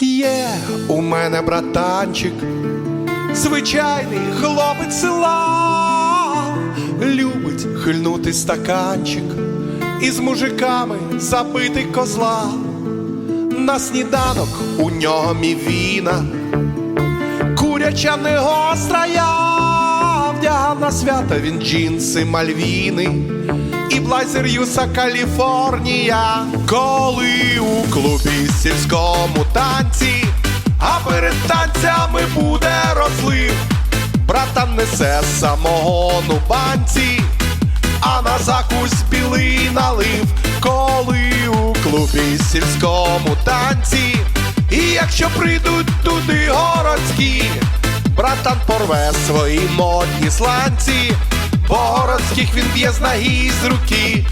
Є. У мене братанчик, звичайний хлопець села, любить хильнути стаканчик і з мужиками забити козла. На сніданок у нього мівіна, куряча не гостра я вдягав на свята. Він джинси мальвіни і блайзер Юса Каліфорнія, коли у клубі сільському танці, а перед танцями буде розлив, братан несе самогону банці, а на закусь білий налив, коли у клубі сільському танці, і якщо прийдуть туди городські, братан порве свої модні сланці, бо городських він б'є з ноги з руки,